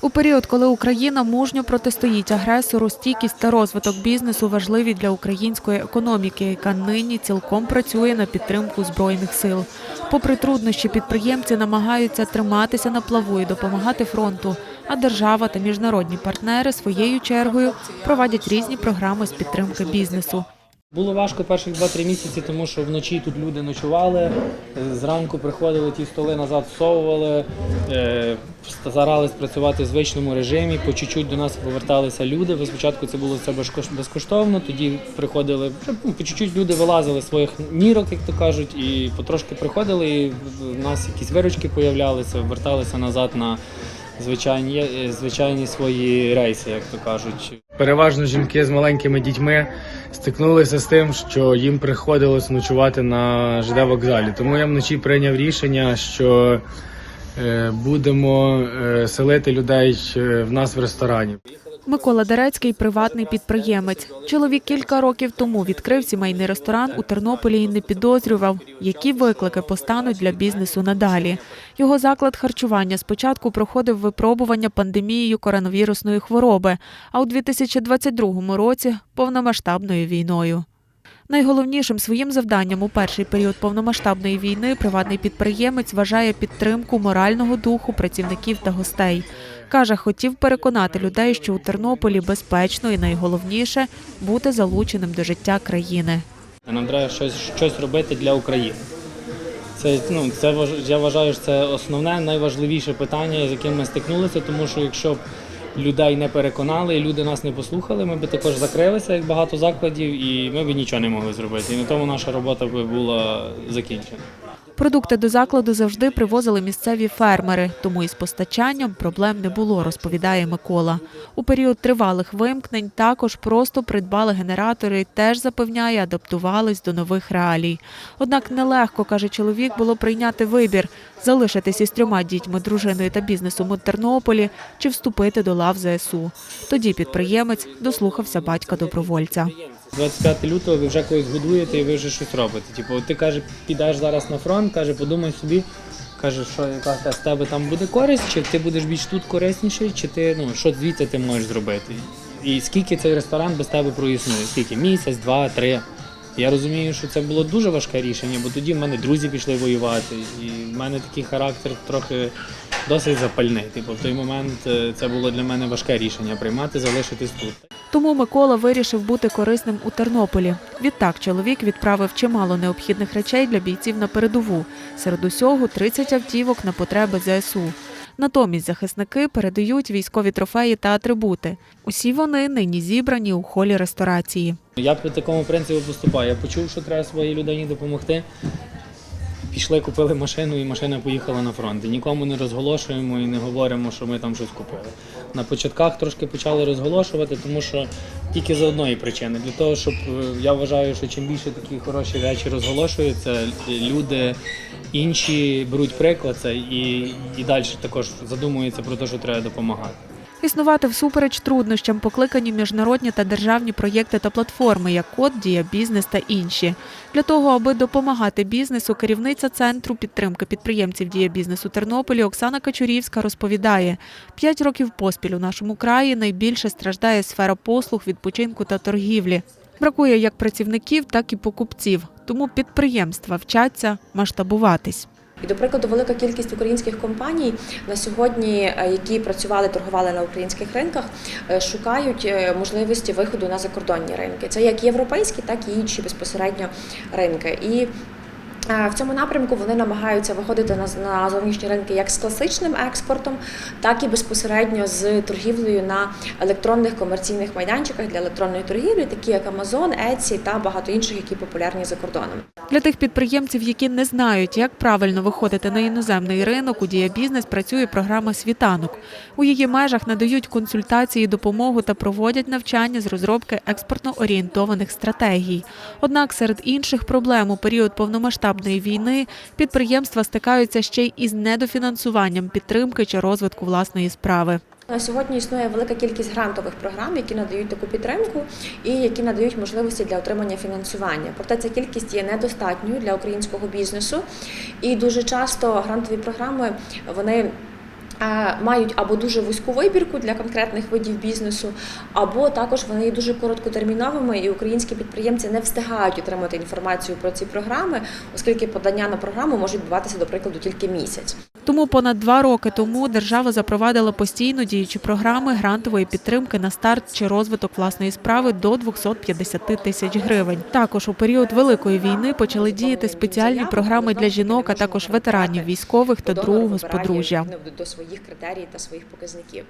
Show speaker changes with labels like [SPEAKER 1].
[SPEAKER 1] У період, коли Україна мужньо протистоїть агресору, стійкість та розвиток бізнесу важливі для української економіки, яка нині цілком працює на підтримку збройних сил. Попри труднощі, підприємці намагаються триматися на плаву і допомагати фронту. А держава та міжнародні партнери своєю чергою проводять різні програми з підтримки бізнесу.
[SPEAKER 2] Було важко перших 2-3 місяці, тому що вночі тут люди ночували, е, зранку приходили, ті столи назад всовували, е, старались працювати в звичному режимі. По чуть-чуть до нас поверталися люди. Бо Спочатку це було все безкош- безкоштовно, тоді приходили, ну, по чуть-чуть люди вилазили з своїх нірок, як то кажуть, і потрошки приходили, і в нас якісь виручки появлялися, верталися назад на звичайні, е, звичайні свої рейси, як то кажуть. Переважно жінки з маленькими дітьми стикнулися з тим, що їм приходилось ночувати на ЖД вокзалі. Тому я вночі прийняв рішення, що е, будемо е, селити людей в нас в ресторані.
[SPEAKER 1] Микола Дерецький приватний підприємець. Чоловік кілька років тому відкрив сімейний ресторан у Тернополі і не підозрював, які виклики постануть для бізнесу надалі. Його заклад харчування спочатку проходив випробування пандемією коронавірусної хвороби, а у 2022 році повномасштабною війною. Найголовнішим своїм завданням у перший період повномасштабної війни приватний підприємець вважає підтримку морального духу працівників та гостей. Каже, хотів переконати людей, що у Тернополі безпечно і найголовніше бути залученим до життя країни.
[SPEAKER 2] Нам треба щось, щось робити для України. Це, ну, це я вважаю, що це основне, найважливіше питання, з яким ми стикнулися, тому що якщо людей не переконали і люди нас не послухали, ми б також закрилися, як багато закладів, і ми б нічого не могли зробити. І на тому наша робота би була закінчена.
[SPEAKER 1] Продукти до закладу завжди привозили місцеві фермери, тому із постачанням проблем не було, розповідає Микола. У період тривалих вимкнень також просто придбали генератори теж запевняє, адаптувались до нових реалій. Однак нелегко, каже чоловік, було прийняти вибір залишитись із трьома дітьми, дружиною та бізнесом у Тернополі чи вступити до лав ЗСУ. Тоді підприємець дослухався батька добровольця.
[SPEAKER 2] 25 лютого ви вже когось годуєте і ви вже щось робите. Типу, ти каже, підеш зараз на фронт, каже, подумай собі, каже, що яка з тебе там буде користь, чи ти будеш більш тут корисніший, чи ти ну що звідти ти можеш зробити. І скільки цей ресторан без тебе проіснує? Скільки? Місяць, два, три. Я розумію, що це було дуже важке рішення, бо тоді в мене друзі пішли воювати, і в мене такий характер трохи досить запальний. Типу, в той момент е, це було для мене важке рішення приймати, залишитись тут.
[SPEAKER 1] Тому Микола вирішив бути корисним у Тернополі. Відтак чоловік відправив чимало необхідних речей для бійців на передову. Серед усього 30 автівок на потреби ЗСУ. Натомість захисники передають військові трофеї та атрибути. Усі вони нині зібрані у холі ресторації.
[SPEAKER 2] Я по такому принципу поступаю. Я почув, що треба своїй людині допомогти. Пішли, купили машину, і машина поїхала на фронт. І нікому не розголошуємо і не говоримо, що ми там щось купили. На початках трошки почали розголошувати, тому що тільки з одної причини. Для того, щоб е, я вважаю, що чим більше такі хороші речі розголошуються, люди інші беруть приклад це і, і далі також задумуються про те, що треба допомагати.
[SPEAKER 1] Існувати всупереч труднощам покликані міжнародні та державні проєкти та платформи, як Код, Дія Бізнес та інші. Для того, аби допомагати бізнесу, керівниця центру підтримки підприємців Дія бізнесу Тернополі Оксана Качурівська розповідає: п'ять років поспіль у нашому краї найбільше страждає сфера послуг, відпочинку та торгівлі. Бракує як працівників, так і покупців. Тому підприємства вчаться масштабуватись.
[SPEAKER 3] І, до прикладу, велика кількість українських компаній на сьогодні, е, які працювали, торгували на українських ринках, е, шукають е, можливості виходу на закордонні ринки. Це як європейські, так і інші безпосередньо ринки. І в цьому напрямку вони намагаються виходити на, на зовнішні ринки як з класичним експортом, так і безпосередньо з торгівлею на електронних комерційних майданчиках для електронної торгівлі, такі як Amazon, Etsy та багато інших, які популярні за кордоном.
[SPEAKER 1] Для тих підприємців, які не знають, як правильно виходити на іноземний ринок, у Дія Бізнес працює програма Світанок. У її межах надають консультації, допомогу та проводять навчання з розробки експортно орієнтованих стратегій. Однак серед інших проблем у період повномасштабної війни підприємства стикаються ще й із недофінансуванням підтримки чи розвитку власної справи.
[SPEAKER 3] На сьогодні існує велика кількість грантових програм, які надають таку підтримку і які надають можливості для отримання фінансування. Проте ця кількість є недостатньою для українського бізнесу, і дуже часто грантові програми вони мають або дуже вузьку вибірку для конкретних видів бізнесу, або також вони є дуже короткотерміновими, і українські підприємці не встигають отримати інформацію про ці програми, оскільки подання на програму можуть відбуватися, до прикладу, тільки місяць.
[SPEAKER 1] Тому понад два роки тому держава запровадила постійно діючі програми грантової підтримки на старт чи розвиток власної справи до 250 тисяч гривень. Також у період великої війни почали діяти спеціальні програми для жінок, а також ветеранів військових та другого з подружжя.
[SPEAKER 3] до своїх критерій та своїх показників.